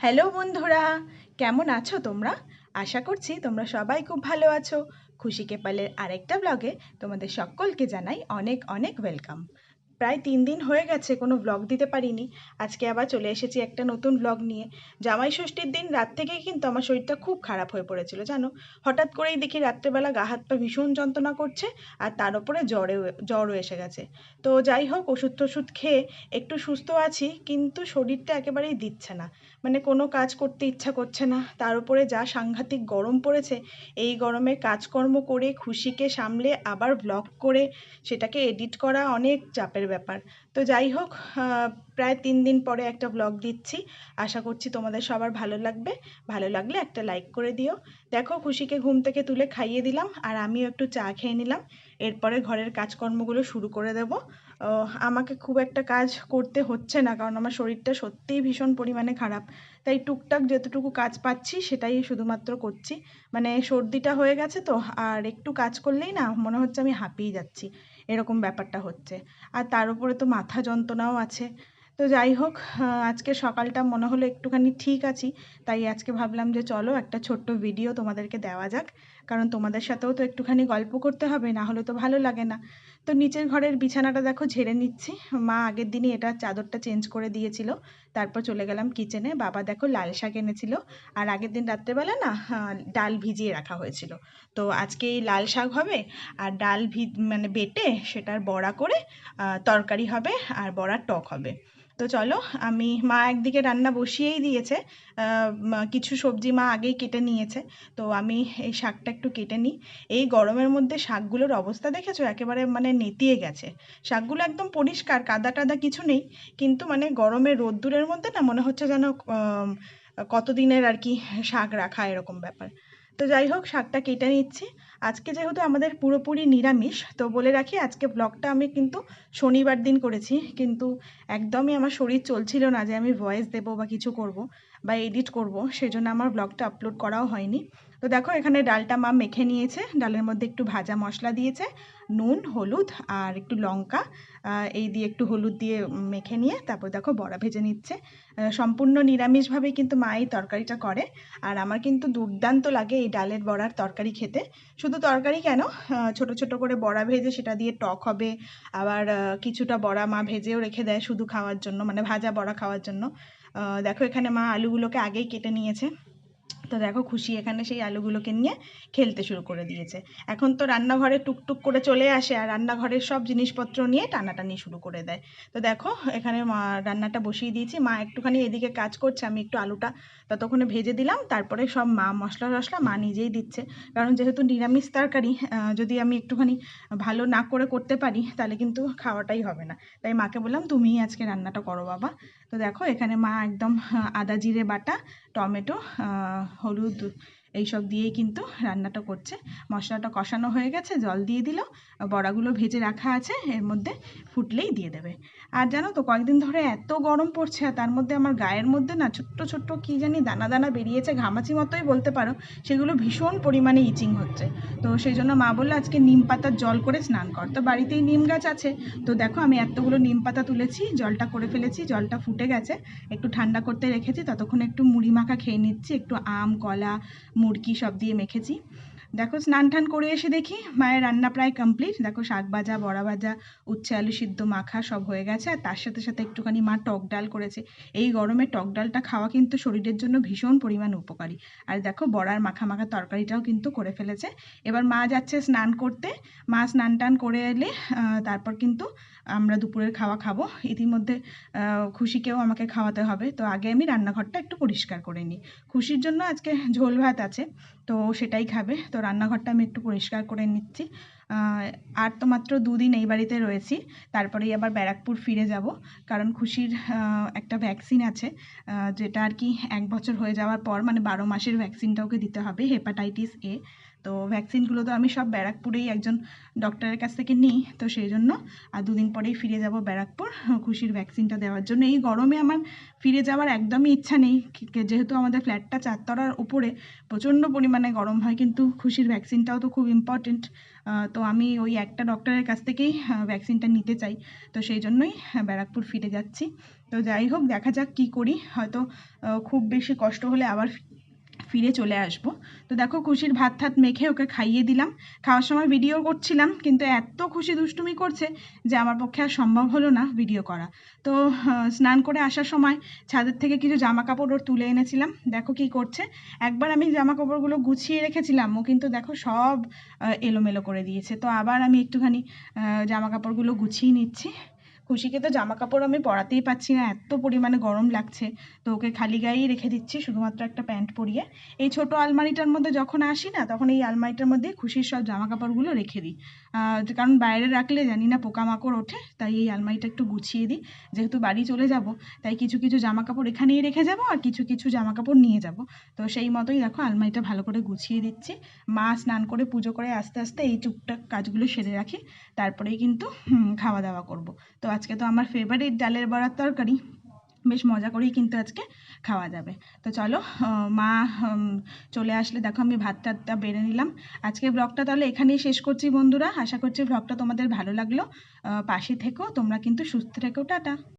Hello বন্ধুরা, কেমন আছো তোমরা? আশা করছি তোমরা সবাই খুব ভালো আছো। খুশি কেপালের আরেকটা ব্লগে তোমাদের সকলকে জানাই অনেক অনেক ওয়েলকাম প্রায় তিন দিন হয়ে গেছে, কোনো ব্লগ দিতে পারিনি। আজকে আবার চলে এসেছি একটা নতুন ব্লগ নিয়ে। জামাই ষষ্ঠীর দিন রাত থেকেই কিন্তু আমার শরীরটা খুব খারাপ হয়ে পড়েছিল, জানো? হঠাৎ করেই দেখি রাত্রেবেলা গা, হাত, পা ভীষণ যন্ত্রণা করছে আর তার উপরে জ্বরে, জ্বরও এসে গেছে। তো যাই হোক ওষুধ টষুধ খেয়ে একটু সুস্থ আছি, কিন্তু শরীরটা একেবারেই দিচ্ছে না। মানে কোনো কাজ করতে ইচ্ছা করছে না। তার উপরে যা সাংঘাতিক গরম পড়েছে, এই গরমে কাজকর্ম করে খুশিকে সামলে আবার ব্লগ করে সেটাকে এডিট করা অনেক চাপের ব্যাপার। তো যাই হোক প্রায় তিন দিন পরে একটা ব্লগ দিচ্ছি। আশা করছি তোমাদের সবার ভালো লাগবে। ভালো লাগলে একটা লাইক করে দিও। দেখো, খুশিকে ঘুম থেকে তুলে খাইয়ে দিলাম আর আমিও একটু চা খেয়ে নিলাম। এরপরে ঘরের কাজকর্মগুলো শুরু করে দেব। আমাকে খুব একটা কাজ করতে হচ্ছে না কারণ আমার শরীরটা সত্যিই ভীষণ পরিমাণে খারাপ। তাই টুকটাক যতটুকু কাজ পাচ্ছি সেটাই শুধুমাত্র করছি। মানে সর্দিটা হয়ে গেছে তো, আর একটু কাজ করলেই না মনে হচ্ছে আমি হাঁপিয়ে যাচ্ছি। এরকম ব্যাপারটা হচ্ছে। আর তার উপরে তো মাথা যন্ত্রণাও আছে। তো যাই হোক আজকে সকালটা মনে হলো একটুখানি ঠিক আছি। তাই আজকে ভাবলাম যে চলো একটা ছোট্ট ভিডিও তোমাদেরকে দেওয়া যাক। কারণ তোমাদের সাথেও তো একটুখানি গল্প করতে হবে, না হলে তো ভালো লাগে না। তো নিচের ঘরের বিছানাটা দেখো ঝেড়ে নিচ্ছি। মা আগের দিনই এটা চাদরটা চেঞ্জ করে দিয়েছিল, তারপর চলে গেলাম কিচেনে। বাবা দেখো লাল শাক এনেছিল, আর আগের দিন রাত্রেবেলা না ডাল ভিজিয়ে রাখা হয়েছিল। তো আজকে এই লাল শাক হবে, আর ডাল ভি মানে বেটে সেটার বড়া করে তরকারি হবে, আর বড়ার টক হবে। তো চলো, আমি মা একদিকে রান্না বসিয়েই দিয়েছে কিছু সবজি মা আগেই কেটে নিয়েছে, তো আমি এই শাকটা একটু কেটে নিই। এই গরমের মধ্যে শাকগুলোর অবস্থা দেখেছ? একেবারে মানে নেতিয়ে গেছে। শাকগুলো একদম পরিষ্কার, কাদা টাদা কিছু নেই, কিন্তু মানে গরমের রোদ্দুরের মধ্যে না মনে হচ্ছে যেন কতদিনের আর কি শাক রাখা এরকম ব্যাপার। তো যাই হোক, শাকটা কেটে নিচ্ছি। আজকে যেহেতু আমাদের পুরোপুরি নিরামিষ, তো বলে রাখি আজকে ব্লগটা আমি কিন্তু শনিবার দিন করেছি। কিন্তু একদমই আমার শরীর চলছিল না যে আমি ভয়েস দেবো বা কিছু করব বা এডিট করব, সেজন্য আমার ব্লগটা আপলোড করাও হয়নি। তো দেখো এখানে ডালটা মা মেখে নিয়েছে। ডালের মধ্যে একটু ভাজা মশলা দিয়েছে, নুন, হলুদ আর একটু লঙ্কা। এই দিয়ে একটু হলুদ দিয়ে মেখে নিয়ে তারপর দেখো বড়া ভেজে নিচ্ছে। সম্পূর্ণ নিরামিষভাবেই কিন্তু মা এই তরকারিটা করে। আর আমার কিন্তু দুর্দান্ত লাগে এই ডালের বড়ার তরকারি খেতে। শুধু তরকারি কেন? ছোট ছোট করে বড়া ভেজে সেটা দিয়ে টক হবে। আবার কিছুটা বড়া মা ভেজেও রেখে দেয় শুধু খাওয়ার জন্য মানে ভাজা বড়া খাওয়ার জন্য। দেখো এখানে মা আলুগুলোকে আগেই কেটে নিয়েছে। তো দেখো খুশি এখানে সেই আলুগুলোকে নিয়ে খেলতে শুরু করে দিয়েছে। এখন তো রান্নাঘরে টুকটুক করে চলে আসে আর রান্নাঘরের সব জিনিসপত্র নিয়ে টানাটানি শুরু করে দেয়। তো দেখো এখানে মা রান্নাটা বসিয়ে দিয়েছি। মা একটুখানি এদিকে কাজ করছে, আমি একটু আলুটা ততক্ষণে ভেজে দিলাম। তারপরে সব মা মশলা টশলা মা নিজেই দিচ্ছে। কারণ যেহেতু নিরামিষ তরকারি যদি আমি একটুখানি ভালো না করে করতে পারি, তাহলে কিন্তু খাওয়াটাই হবে না। তাই মাকে বললাম, তুমিই আজকে রান্নাটা করো বাবা। তো দেখো এখানে মা একদম, আদা জিরে বাটা টমেটো হলুদ এইসব দিয়েই কিন্তু রান্নাটা করছে। মশলাটা কষানো হয়ে গেছে, জল দিয়ে দিল। বড়াগুলো ভেজে রাখা আছে, এর মধ্যে ফুটলেই দিয়ে দেবে। আর জানো তো, কয়েকদিন ধরে এত গরম পড়ছে তার মধ্যে আমার গায়ের মধ্যে না ছোট্ট ছোট্ট কী জানি দানা দানা বেরিয়েছে, ঘামাচি মতোই বলতে পারো, সেগুলো ভীষণ পরিমাণে ইচিং হচ্ছে। তো সেই জন্য মা বলল, আজকে নিম পাতার জল করে স্নান কর। তো বাড়িতেই নিম গাছ আছে। তো দেখো, আমি এতগুলো নিম পাতা তুলেছি, জলটা করে ফেলেছি, জলটা ফুটে গেছে। একটু ঠান্ডা করতে রেখেছি, ততক্ষণ একটু মুড়ি মাখা খেয়ে নিচ্ছি, একটু আম, কলা মুরগি সব দিয়ে মেখেছি। দেখো স্নান টান করে এসে দেখি মায়ের রান্না প্রায় কমপ্লিট দেখো, শাক ভাজা, বড়া ভাজা, উচ্ছে, আলু সিদ্ধ, মাখা সব হয়ে গেছে। আর তার সাথে সাথে একটুখানি মা টক ডাল করেছে। এই গরমে টক ডালটা খাওয়া কিন্তু শরীরের জন্য ভীষণ পরিমাণ উপকারী। আর দেখো, বড়ার মাখা মাখা তরকারিটাও কিন্তু করে ফেলেছে। এবার মা যাচ্ছে স্নান করতে। মা স্নান টান করে এলে তারপর কিন্তু আমরা দুপুরের খাওয়া খাব। ইতিমধ্যে খুশিকেও আমাকে খাওয়াতে হবে। তো আগে আমি রান্নাঘরটা একটু পরিষ্কার করে নিই। খুশির জন্য আজকে ঝোল ভাত আছে। তো সেটাই খাবে। তো রান্নাঘরটা আমি একটু পরিষ্কার করে নিচ্ছি। আর তো মাত্র দুদিন এই বাড়িতে রয়েছি। তারপরেই আবার ব্যারাকপুর ফিরে যাব। কারণ খুশির একটা ভ্যাকসিন আছে। যেটা আর কি এক বছর হয়ে যাওয়ার পর মানে বারো মাসের ভ্যাকসিনটা ওকে দিতে হবে হেপাটাইটিস এ তো ভ্যাকসিনগুলো তো আমি সব ব্যারাকপুরেই একজন ডক্টরের কাছ থেকে নিই, তো সেই জন্য আর দুদিন পরেই ফিরে যাব ব্যারাকপুর। খুশির ভ্যাকসিনটা দেওয়ার জন্য। এই গরমে আমার ফিরে যাওয়ার একদমই ইচ্ছা নেই। যেহেতু আমাদের ফ্ল্যাটটা চারতলার উপরে, প্রচণ্ড পরিমাণে গরম হয়, কিন্তু খুশির ভ্যাকসিনটাও তো খুব ইম্পর্টেন্ট তো আমি ওই একটা ডক্টরের কাছ থেকেই ভ্যাকসিনটা নিতে চাই। তো সেই জন্যই ব্যারাকপুর ফিরে যাচ্ছি। তো যাই হোক, দেখা যাক কী করি। হয়তো খুব বেশি কষ্ট হলে আবার ফিরে চলে আসব। তো দেখো খুশির ভাত ঠাত মেখে ওকে খাইয়ে দিলাম। খাওয়ার সময় ভিডিও করছিলাম, কিন্তু এত খুশি দুষ্টুমি করছে যে আমার পক্ষে আর সম্ভব হলো না ভিডিও করা। তো স্নান করে আসার সময় ছাদের থেকে কিছু জামা কাপড় ওর তুলে এনেছিলাম। দেখো কি করছে। একবার আমি জামা কাপড়গুলো গুছিয়ে রেখেছিলাম, ও কিন্তু দেখো সব এলোমেলো করে দিয়েছে। তো আবার আমি একটুখানি জামা কাপড়গুলো গুছিয়ে নিচ্ছি। খুশিকে তো জামা কাপড় আমি পরাতেই পাচ্ছি না, এত পরিমাণে গরম লাগছে। তো ওকে খালি গায়েই রেখে দিচ্ছি, শুধুমাত্র একটা প্যান্ট পরিয়ে। এই ছোট আলমারিটার মধ্যে যখন আসি না, তখন এই আলমারিটার মধ্যে খুশির সব জামা কাপড়গুলো রেখে দিই। কারণ বাইরে রাখলে জানি না পোকামাকড় ওঠে, তাই এই আলমারিটা একটু গুছিয়ে দিই। যেহেতু বাড়ি চলে যাব, তাই কিছু কিছু জামা কাপড় এখানেই রেখে যাব আর কিছু কিছু জামা কাপড় নিয়ে যাব। তো সেই মতোই দেখো আলমারিটা ভালো করে গুছিয়ে দিচ্ছি। মা স্নান করে পুজো করে আস্তে আস্তে এই টুকটাক কাজগুলো সেরে রাখি। তারপরেই কিন্তু খাওয়া দাওয়া করব। তো আজকে তো আমার ফেভারিট ডালের বড়ার তরকারি। বেশ মজা করেই কিন্তু আজকে খাওয়া যাবে। তো চলো মা চলে আসলে। দেখো আমি ভাত টাতটা বেড়ে নিলাম। আজকে ব্লগটা তাহলে এখানেই শেষ করছি বন্ধুরা। আশা করছি ব্লগটা তোমাদের ভালো লাগল। পাশে থেকো, তোমরা কিন্তু সুস্থ থেকো। টাটা।